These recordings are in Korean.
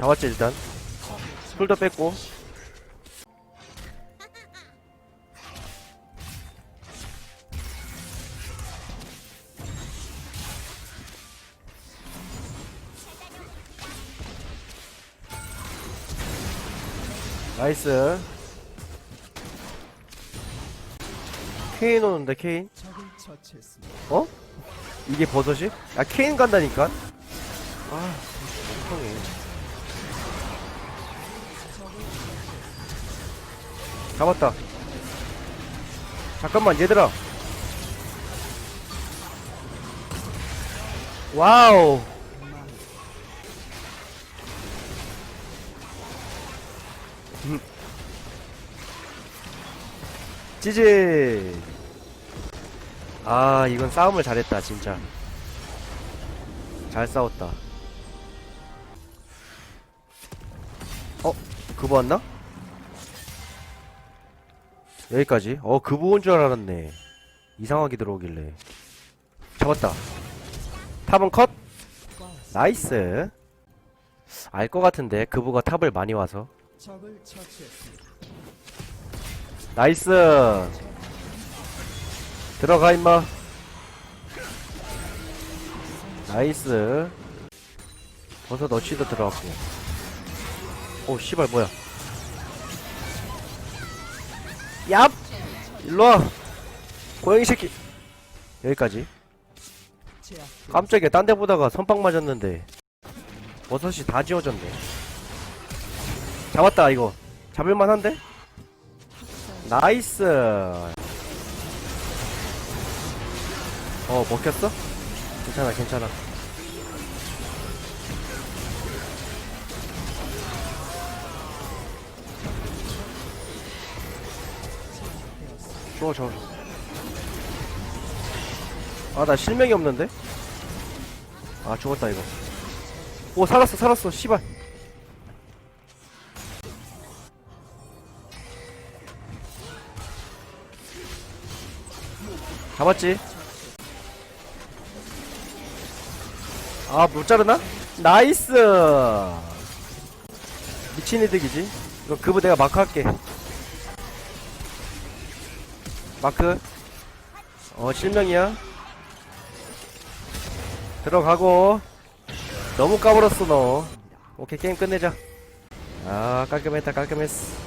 잡았지 일단 풀도 뺐고 나이스 케인 오는데 케인. 어? 이게 버섯이? 아 케인 간다니까? 아 멍청해 잡았다 잠깐만 얘들아 와우 음. 찌질 아 이건 싸움을 잘했다 진짜 잘 싸웠다 어? 그거 왔나? 여기까지. 어 그거 온줄 알았네. 이상하게 들어오길래. 잡았다. 탑은 컷. 나이스. 알 것 같은데 그부가 탑을 많이 와서. 나이스. 들어가 임마. 나이스. 버섯 어치도 들어갔고. 오 씨발 뭐야 얍! 일로와. 고양이 새끼. 여기까지. 깜짝이야. 딴 데 보다가 선빵 맞았는데. 버섯이 다 지워졌네. 잡았다 이거. 잡을만한데? 나이스. 어 먹혔어? 괜찮아 괜찮아 좋아 좋아 아나 실명이 없는데? 아 죽었다 이거. 오 살았어 살았어 씨발. 잡았지? 아 못 자르나? 나이스! 미친 이득이지. 이거 그부 내가 마크 할게 마크. 어 실명이야. 들어가고. 너무 까불었어 너. 오케이 게임 끝내자. 아 깔끔했다 깔끔했어.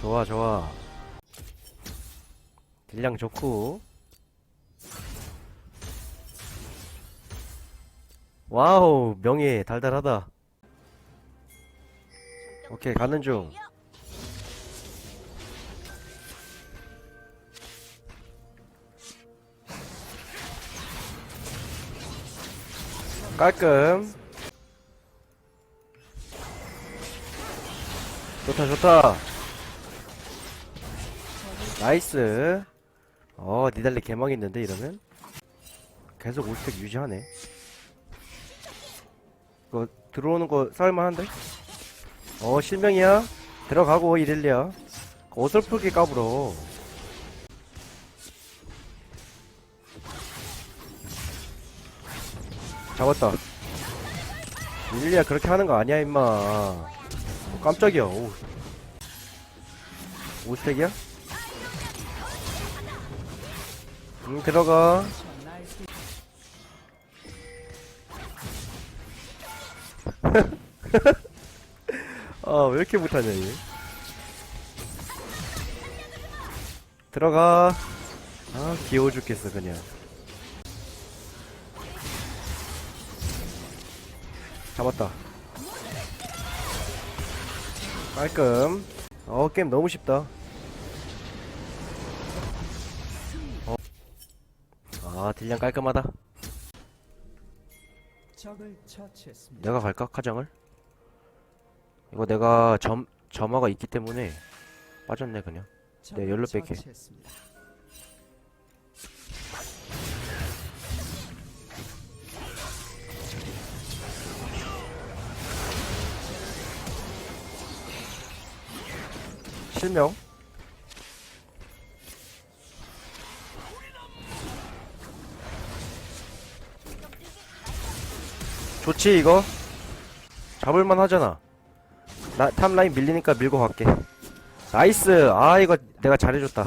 좋아 좋아. 딜량 좋고. 와우 명예 달달하다. 오케이 가는 중 깔끔. 좋다 좋다. 나이스. 어 니달리 개망 있는데 이러면? 계속 올스택 유지하네. 이거 들어오는 거 싸울만한데? 어 실명이야. 들어가고 이렐리야 어설프게 까불어 잡았다. 이렐리야 그렇게 하는 거 아니야 임마. 어, 깜짝이야. 오. 오스택이야? 응 들어가. 나이스 아왜 이렇게 못하냐 얘? 들어가. 아 귀여워 죽겠어 그냥 잡았다 깔끔 어 게임 너무 쉽다 어. 아 딜량 깔끔하다. 내가 갈까 카장을? 이거 내가 점 점화가 있기 때문에 빠졌네 그냥 적을 열로 뺄게. 실명. 좋지 이거? 잡을만 하잖아. 나 탑라인 밀리니까 밀고 갈게. 나이스! 아 이거 내가 잘해줬다.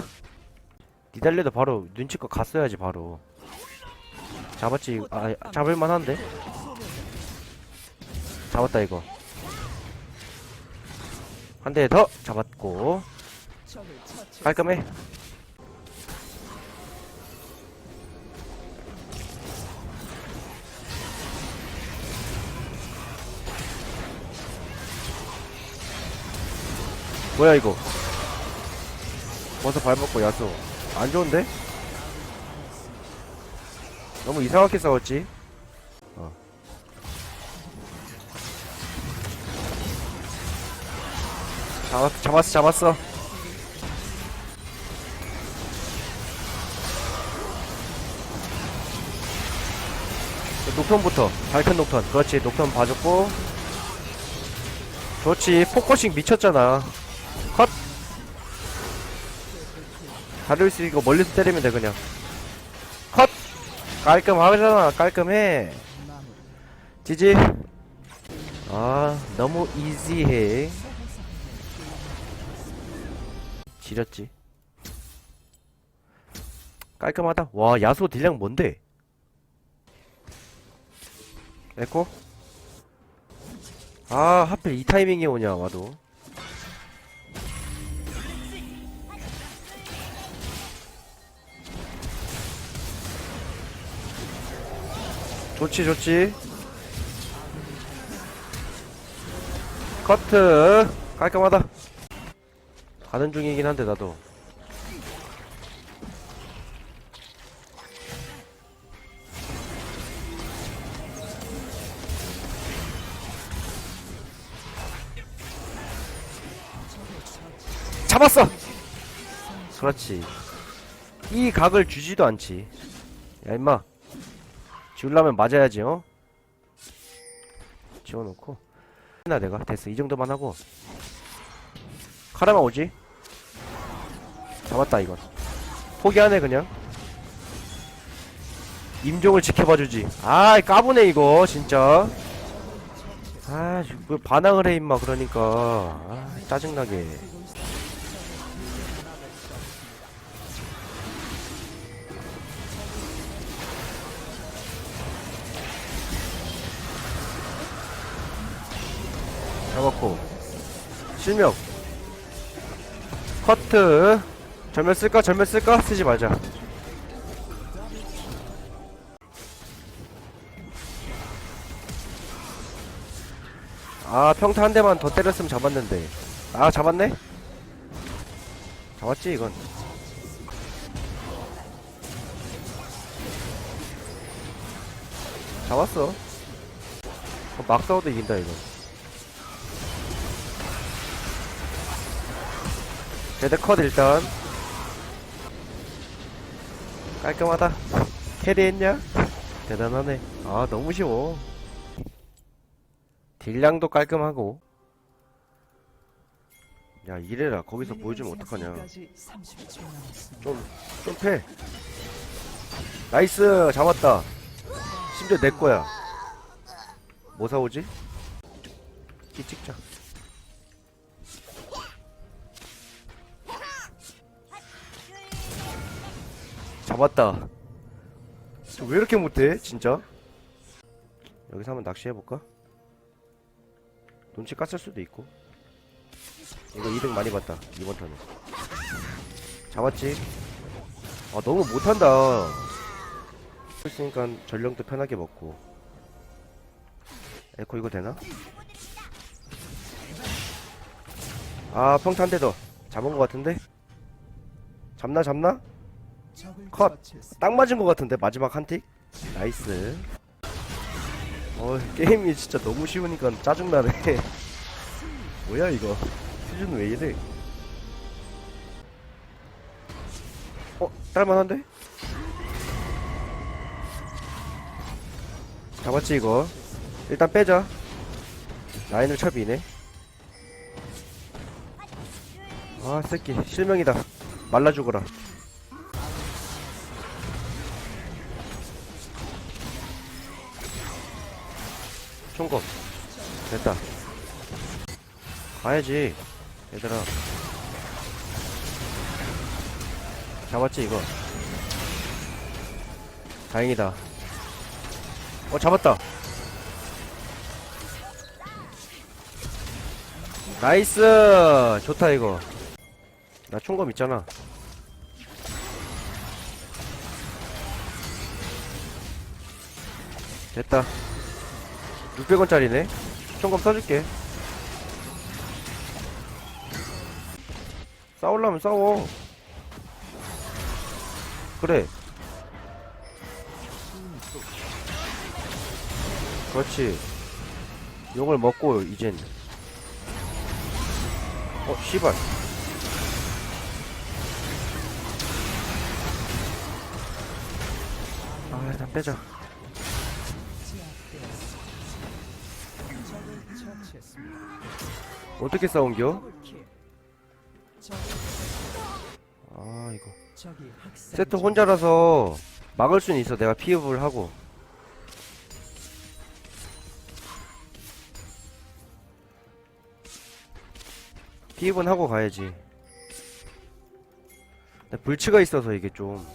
니달리도 바로 눈치껏 갔어야지 바로. 잡았지 아 잡을만 한데? 잡았다 이거 한 대 더 잡았고. 깔끔해 뭐야 이거 벌써 밟았고 야수 안 좋은데? 너무 이상하게 싸웠지? 잡았, 잡았어 잡았어. 녹턴부터 밝은 녹턴. 그렇지 녹턴 봐줬고. 좋지 포커싱 미쳤잖아. 컷! 다리우스 이거 멀리서 때리면 돼 그냥. 컷! 깔끔하잖아 깔끔해. 지지. 아 너무 이지해 지렸지. 깔끔하다. 와 야소 딜량 뭔데? 에코? 아 하필 이 타이밍에 오냐 와도. 좋지 좋지. 커트. 깔끔하다 가는 중이긴 한데 나도. 잡았어! 그렇지. 이 각을 주지도 않지. 야 임마. 지우려면 맞아야지 어? 지워놓고. 나 내가? 됐어. 이 정도만 하고. 카라마 오지 잡았다 이건. 포기하네 그냥. 임종을 지켜봐주지. 아 까부네 이거 진짜. 아뭐 반항을 해 임마 그러니까. 아 짜증나게. 잡았고. 실명. 커트 전멸 쓸까? 전멸 쓸까? 쓰지 말자. 아 평타 한 대만 더 때렸으면 잡았는데. 아 잡았네? 잡았지 이건. 잡았어. 어, 막 싸워도 이긴다 이거. 제드 컷 일단 깔끔하다 캐리했냐? 대단하네 아 너무 쉬워 딜량도 깔끔하고 야 이래라 거기서 보여주면 어떡하냐 생성까지 30초 남았습니다. 좀, 좀 패. 나이스, 잡았다. 심지어 내 거야. 뭐 사오지? 끼 찍자. 잡았다. 저왜 이렇게 못해, 진짜? 여기서 한번 낚시해볼까? 눈치 깠을 수도 있고. 이거 이득 많이 봤다, 이번 턴에. 잡았지? 아 너무 못한다 있으니까 전령도 편하게 먹고 에코 이거 되나? 아 평타 한대더 잡은 것 같은데? 잡나 잡나? 컷. 딱 맞은 것 같은데 마지막 한 틱? 나이스. 어 게임이 진짜 너무 쉬우니까 짜증나네. 뭐야 이거? 수준 왜 이래? 어? 딸만한데? 잡았지 이거? 일단 빼자. 라인을 첩이네. 아 새끼. 실명이다. 말라 죽어라 총검. 됐다. 가야지 얘들아. 잡았지 이거? 다행이다. 어 잡았다. 나이스! 좋다 이거. 나 총검 있잖아. 됐다 600원짜리네. 총검 써줄게. 싸우려면 싸워. 그래. 그렇지. 용을 먹고 이젠. 어 씨발. 아 일단 빼자 어떻게 싸운겨? 아 이거 세트 중. 혼자라서 막을 수는 있어 내가 피업을 하고 피업은 하고 가야지 불치가 있어서 이게 좀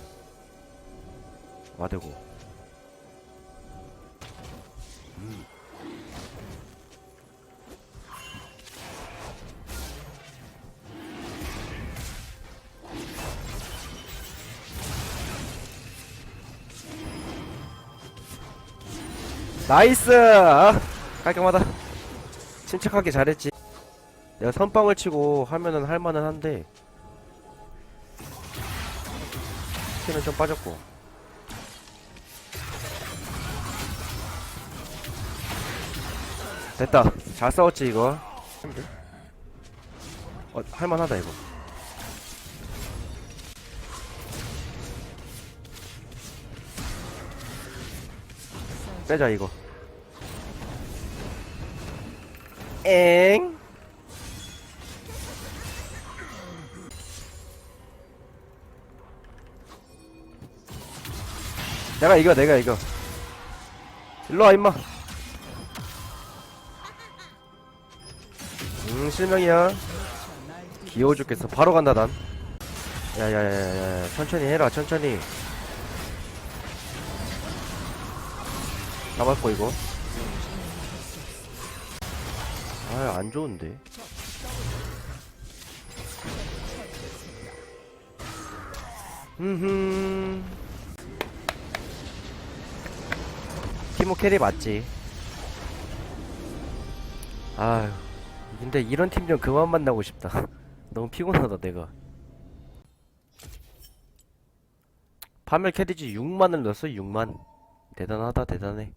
와대고 나이스! 아, 깔끔하다. 침착하게 잘했지. 내가 선빵을 치고 하면은 할만은 한데. 스킬은 좀 빠졌고. 됐다. 잘 싸웠지 이거. 어 할만하다 이거 빼자 이거. 엥? 내가 이겨 내가 이겨. 일로와 임마. 음 실명이야. 귀여워 죽겠어. 바로 간다 난. 야야야야야. 천천히 해라 천천히 잡았고 이거. 아 안 좋은데. 흠흠. 티모 캐리 맞지? 아유 근데 이런 팀 좀 그만 만나고 싶다. 너무 피곤하다 내가. 파멸 캐리지 6만을 넣었어 6만. 대단하다 대단해